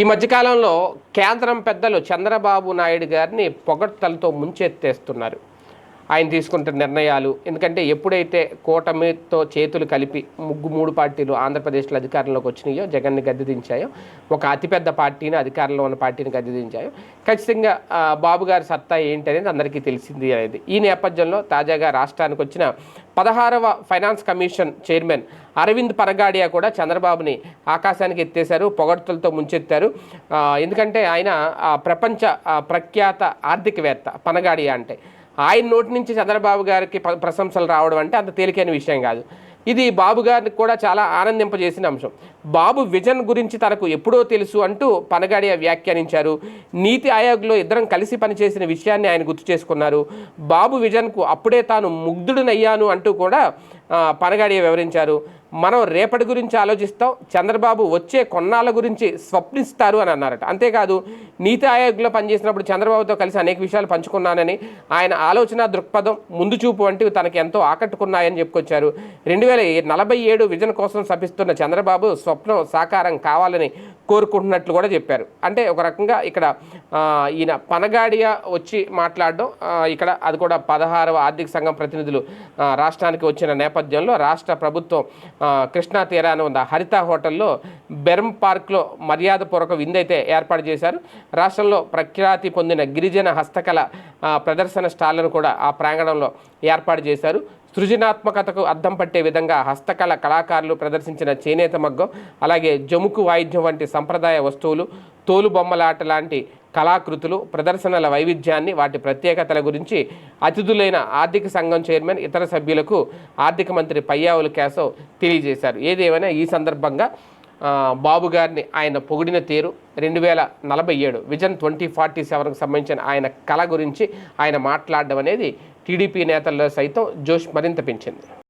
ఈ మధ్యకాలంలో కేంద్రం పెద్దలు చంద్రబాబు నాయుడు గారిని పొగడ్తలతో ముంచెత్తేస్తున్నారు. ఆయన తీసుకుంటున్న నిర్ణయాలు. ఎందుకంటే ఎప్పుడైతే కూటమితో చేతులు కలిపి ముగ్గు మూడు పార్టీలు ఆంధ్రప్రదేశ్లో అధికారంలోకి వచ్చినాయో జగన్ని గద్దెదించాయో ఒక అతిపెద్ద పార్టీని అధికారంలో ఉన్న పార్టీని గద్దెదించాయో ఖచ్చితంగా బాబు గారి సత్తా ఏంటి అనేది అందరికీ తెలిసింది అనేది. ఈ నేపథ్యంలో తాజాగా రాష్ట్రానికి వచ్చిన పదహారవ finance commission chairman Arvind Panagariya కూడా చంద్రబాబుని ఆకాశానికి ఎత్తేశారు పొగడ్తలతో ముంచెత్తారు. ఎందుకంటే ఆయన ప్రపంచ ప్రఖ్యాత ఆర్థికవేత్త పనగాడియా అంటే. ఆయన నోటి నుంచి చంద్రబాబు గారికి ప్రశంసలు రావడం అంటే అంత తేలికైన విషయం కాదు. ఇది బాబు గారిని కూడా చాలా ఆనందింపజేసిన అంశం. బాబు విజన్ గురించి తనకు ఎప్పుడో తెలుసు అంటూ పనగాడియా వ్యాఖ్యానించారు. నీతి ఆయోగ్లో ఇద్దరం కలిసి పనిచేసిన విషయాన్ని ఆయన గుర్తు చేసుకున్నారు. బాబు విజన్కు అప్పుడే తాను ముగ్ధుడినయ్యాను అంటూ కూడా ఆ, వివరించారు. మనం రేపటి గురించి ఆలోచిస్తాం చంద్రబాబు వచ్చే కొన్నాళ్ళ గురించి స్వప్నిస్తారు అని అన్నారట. అంతేకాదు నీతి ఆయోగ్లో పనిచేసినప్పుడు చంద్రబాబుతో కలిసి అనేక విషయాలు పంచుకున్నానని ఆయన ఆలోచన దృక్పథం ముందు చూపు వంటివి తనకి ఎంతో ఆకట్టుకున్నాయని చెప్పుకొచ్చారు. రెండు వేల నలభై ఏడు విజన్ కోసం సభిస్తున్న చంద్రబాబు స్వప్నం సాకారం కావాలని కోరుకుంటున్నట్లు కూడా చెప్పారు. అంటే ఒక రకంగా ఇక్కడ ఈయన పనగాడియా వచ్చి మాట్లాడడం ఇక్కడ అది కూడా పదహారవ ఆర్థిక సంఘం ప్రతినిధులు రాష్ట్రానికి వచ్చిన నేపథ్యంలో రాష్ట్ర ప్రభుత్వం కృష్ణా తీరాన ఉన్న హరిత హోటల్లో బెర్మ్ పార్క్లో మర్యాదపూర్వక విందైతే ఏర్పాటు చేశారు. రాష్ట్రంలో ప్రఖ్యాతి పొందిన గిరిజన హస్తకళ ప్రదర్శన స్టాళ్ళను కూడా ఆ ప్రాంగణంలో ఏర్పాటు చేశారు. సృజనాత్మకతకు అద్దం పట్టే విధంగా హస్తకళ కళాకారులు ప్రదర్శించిన చేనేత మగ్గం అలాగే జముకు వాయిద్యం వంటి సంప్రదాయ వస్తువులు తోలుబొమ్మలాట లాంటి కళాకృతులు ప్రదర్శనల వైవిధ్యాన్ని వాటి ప్రత్యేకతల గురించి అతిథులైన ఆర్థిక సంఘం చైర్మన్ ఇతర సభ్యులకు ఆర్థిక మంత్రి పయ్యావుల కేశవ్ తెలియజేశారు. ఏదేమైనా ఈ సందర్భంగా బాబు గారిని ఆయన పొగిడిన తీరు రెండు వేల నలభై ఏడు విజన్ ట్వంటీ ఫార్టీ సెవెన్కి సంబంధించిన ఆయన కళ గురించి ఆయన మాట్లాడడం అనేది టీడీపీ నేతల్లో సైతం జోష్ మరింత పెంచింది.